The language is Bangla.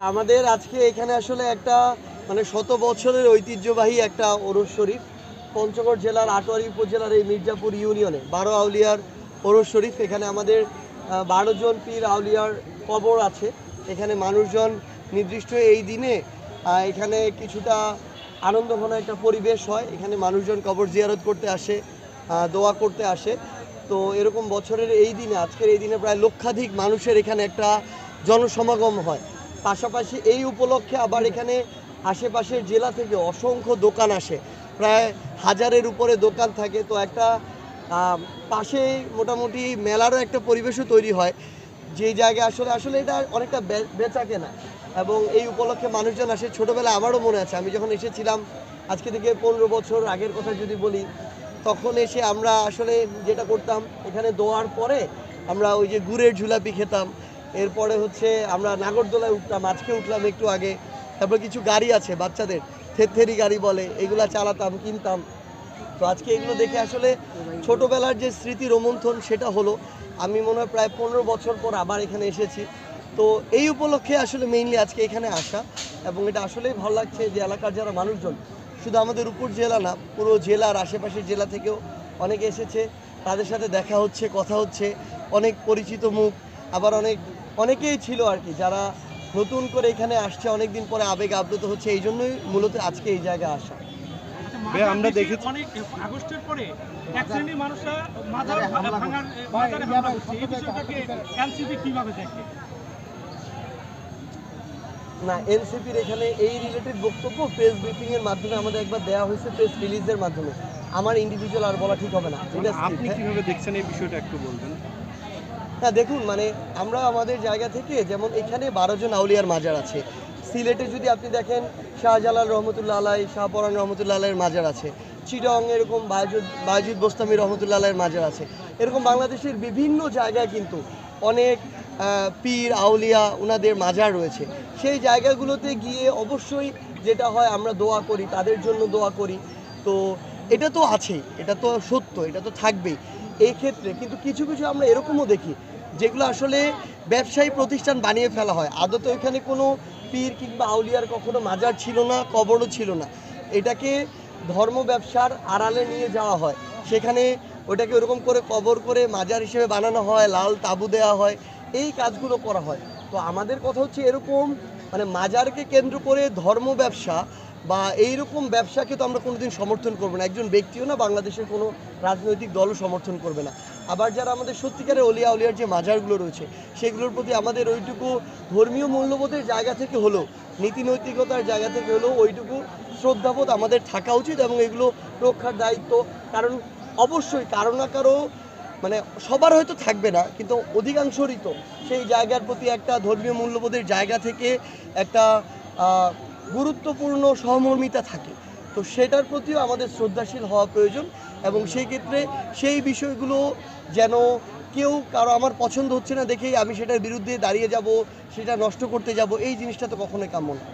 আমাদের আজকে এখানে আসলে একটা মানে শত বছরের ঐতিহ্যবাহী একটা ওরস শরীফ। পঞ্চগড় জেলার আটোয়ারি উপজেলার এই মির্জাপুর ইউনিয়নে বারো আউলিয়ার ওরস শরীফ। এখানে আমাদের বারো জন পীর আউলিয়ার কবর আছে। এখানে মানুষজন নির্দিষ্ট এই দিনে এখানে কিছুটা আনন্দঘন একটা পরিবেশ হয়। এখানে মানুষজন কবর জিয়ারত করতে আসে দোয়া করতে আসে। তো এরকম বছরের এই দিনে, আজকের এই দিনে প্রায় লক্ষাধিক মানুষের এখানে একটা জনসমাগম হয়। পাশাপাশি এই উপলক্ষে আবার এখানে আশেপাশের জেলা থেকে অসংখ্য দোকান আসে। প্রায় হাজারের উপরে দোকান থাকে। তো একটা পাশেই মোটামুটি মেলারও একটা পরিবেশও তৈরি হয়। যে জায়গায় আসলে আসলে এটা অনেকটা বেচা কেনা। এবং এই উপলক্ষে মানুষজন আসে। ছোটোবেলায় আমারও মনে আছে, আমি যখন এসেছিলাম, আজকে থেকে পনেরো বছর আগের কথা যদি বলি, তখন এসে আমরা আসলে যেটা করতাম, এখানে দোয়ার পরে আমরা ওই যে গুড়ের ঝুলাপি খেতাম। এরপরে হচ্ছে আমরা নাগরদোলায় উঠতাম আজকে উঠলাম একটু আগে। তারপর কিছু গাড়ি আছে বাচ্চাদের থেরথেরি গাড়ি বলে, এগুলা চালাতাম, কিনতাম। তো আজকে এগুলো দেখে আসলে ছোটোবেলার যে স্মৃতি রোমন্থন, সেটা হলো, আমি মনে হয় প্রায় পনেরো বছর পর আবার এখানে এসেছি। তো এই উপলক্ষে আসলে মেইনলি আজকে এখানে আসা, এবং এটা আসলেই ভালো লাগছে যে এলাকার যারা মানুষজন, শুধু আমাদের উপর জেলা না, পুরো জেলার আশেপাশের জেলা থেকেও অনেকে এসেছে। তাদের সাথে দেখা হচ্ছে, কথা হচ্ছে, অনেক পরিচিত মুখ, আবার অনেক অনেকেই ছিল আর কি যারা নতুন করে এখানে আসছে অনেক দিন পরে আবেগ আপ্লুত হচ্ছে এই জন্যই মূলত আজকে এই জায়গায় আসা। আমরা দেখেছি- অনেক আগস্টের পরে এক শ্রেণির মানুষরা মাজার ভাঙার মাজারে হামলা করছে। এই বিষয়টাকে এনসিপি কীভাবে দেখে? না এনসিপির এখানে এই রিলেটেড বক্তব্য প্রেস ব্রিফিং এর মাধ্যমে আমাদের একবার দেওয়া হয়েছে প্রেস রিলিজের মাধ্যমে। আমার ইন্ডিভিজুয়াল আর বলা ঠিক হবে না। এটা আপনি হ্যাঁ। কীভাবে দেখছেন এই বিষয়টা একটু বলবেন? না দেখুন মানে আমরা আমাদের জায়গা থেকে যেমন এখানে বারো জন আউলিয়ার মাজার আছে। সিলেটে যদি আপনি দেখেন, শাহজালাল রহমতুল্লাহ আলাই শাহপরান রহমতুল্লাহ আলাইয়ের মাজার আছে। চিটং এরকম, বায়জুদ বায়জুদ বোস্তামি রহমতুল্লাহ আলাইয়ের মাজার আছে। এরকম বাংলাদেশের বিভিন্ন জায়গায় কিন্তু অনেক পীর, আউলিয়া ওনাদের মাজার রয়েছে। সেই জায়গাগুলোতে গিয়ে অবশ্যই যেটা হয়, আমরা দোয়া করি, তাদের জন্য দোয়া করি। তো এটা তো আছেই, এটা তো সত্য, এটা তো থাকবেই। এই ক্ষেত্রে কিন্তু কিছু কিছু আমরা এরকমও দেখি, যেগুলো আসলে ব্যবসায়ী প্রতিষ্ঠান বানিয়ে ফেলা হয়। আদতে ওইখানে কোনো পীর কিংবা আউলিয়ার কখনো মাজার ছিল না, কবরও ছিল না। এটাকে ধর্ম ব্যবসার আড়ালে নিয়ে যাওয়া হয়। সেখানে ওটাকে ওরকম করে কবর করে মাজার হিসেবে বানানো হয়, লাল তাবু দেওয়া হয়, এই কাজগুলো করা হয়। তো আমাদের কথা হচ্ছে এরকম মানে মাজারকে কেন্দ্র করে ধর্ম ব্যবসা বা এইরকম ব্যবসাকে তো আমরা কোনোদিন সমর্থন করব না। একজন ব্যক্তিও না বাংলাদেশের কোনো রাজনৈতিক দলও সমর্থন করবে না। আবার যারা আমাদের সত্যিকারের অলিয়া অলিয়ার যে মাজারগুলো রয়েছে, সেগুলোর প্রতি আমাদের ওইটুকু ধর্মীয় মূল্যবোধের জায়গা থেকে হলেও নীতি নৈতিকতার জায়গা থেকে হলেও ওইটুকু শ্রদ্ধাবোধ আমাদের থাকা উচিত এবং এগুলো রক্ষার দায়িত্ব। কারণ অবশ্যই কারও না কারও মানে সবার হয়তো থাকবে না, কিন্তু অধিকাংশরই তো সেই জায়গার প্রতি একটা ধর্মীয় মূল্যবোধের জায়গা থেকে একটা গুরুত্বপূর্ণ সহমর্মিতা থাকে। তো সেটার প্রতিও আমাদের শ্রদ্ধাশীল হওয়া প্রয়োজন। এবং সেই ক্ষেত্রে সেই বিষয়গুলো যেন কেউ কারও আমার পছন্দ হচ্ছে না দেখেই আমি সেটার বিরুদ্ধে দাঁড়িয়ে যাব, সেটা নষ্ট করতে যাব, এই জিনিসটা তো কখনোই কাম্য না।